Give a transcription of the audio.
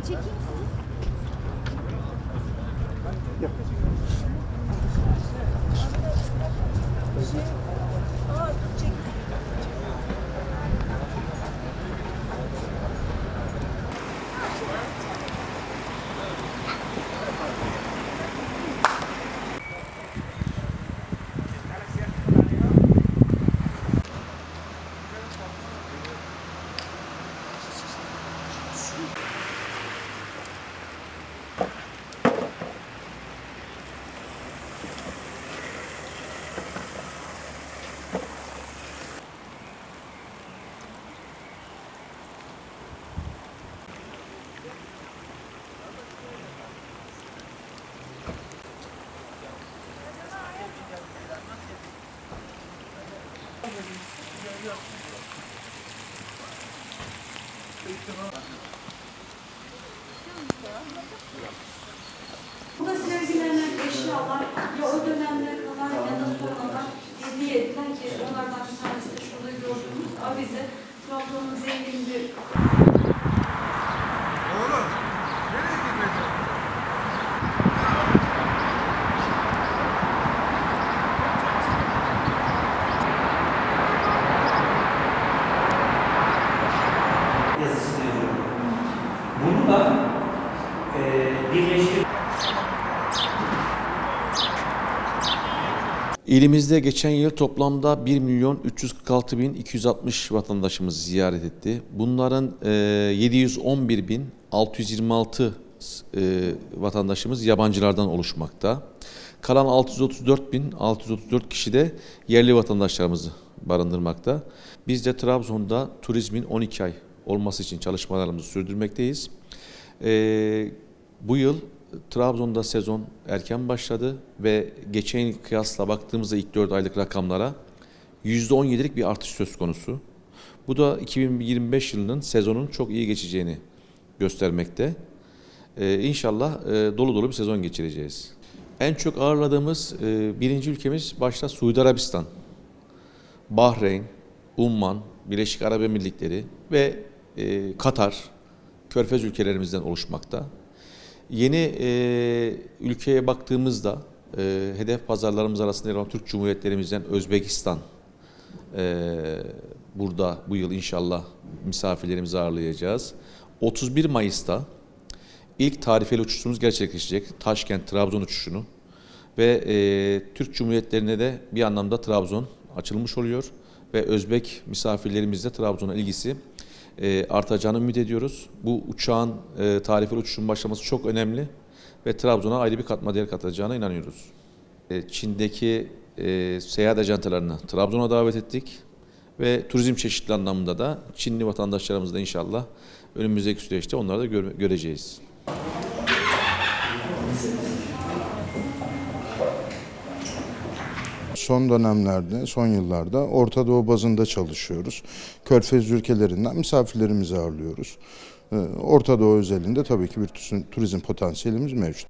Ben çekeyim sizi. Burada sergilenen eşyalar ya o dönemde kalan ya da İlimizde geçen yıl toplamda 1 milyon 346 bin 260 vatandaşımız ziyaret etti. Bunların e, 711 bin 626 e, vatandaşımız yabancılardan oluşmakta. Kalan 634 bin 634 kişi de yerli vatandaşlarımızı barındırmakta. Biz de Trabzon'da turizmin 12 ay olması için çalışmalarımızı sürdürmekteyiz. E, bu yıl Trabzon'da sezon erken başladı ve geçen kıyasla baktığımızda ilk 4 aylık rakamlara %17'lik bir artış söz konusu. Bu da 2025 yılının sezonun çok iyi geçeceğini göstermekte. Ee, inşallah e, dolu dolu bir sezon geçireceğiz. En çok ağırladığımız e, birinci ülkemiz başta Suudi Arabistan, Bahreyn, Umman, Birleşik Arap Emirlikleri ve e, Katar, Körfez ülkelerimizden oluşmakta. Yeni e, ülkeye baktığımızda e, hedef pazarlarımız arasında yer Türk Cumhuriyetlerimizden Özbekistan e, burada bu yıl inşallah misafirlerimizi ağırlayacağız. 31 Mayıs'ta ilk tarifeli uçuşumuz gerçekleşecek. Taşkent Trabzon uçuşunu ve e, Türk Cumhuriyetlerine de bir anlamda Trabzon açılmış oluyor ve Özbek misafirlerimizle Trabzon'a ilgisi e, artacağını ümit ediyoruz. Bu uçağın e, tarifeli uçuşun başlaması çok önemli ve Trabzon'a ayrı bir katma değer katacağına inanıyoruz. E, Çin'deki e, seyahat ajantalarını Trabzon'a davet ettik ve turizm çeşitli anlamında da Çinli vatandaşlarımızı da inşallah önümüzdeki süreçte onları da gör- göreceğiz. Son dönemlerde, son yıllarda Orta Doğu bazında çalışıyoruz. Körfez ülkelerinden misafirlerimizi ağırlıyoruz. Ee, Orta Doğu özelinde tabii ki bir turizm potansiyelimiz mevcut.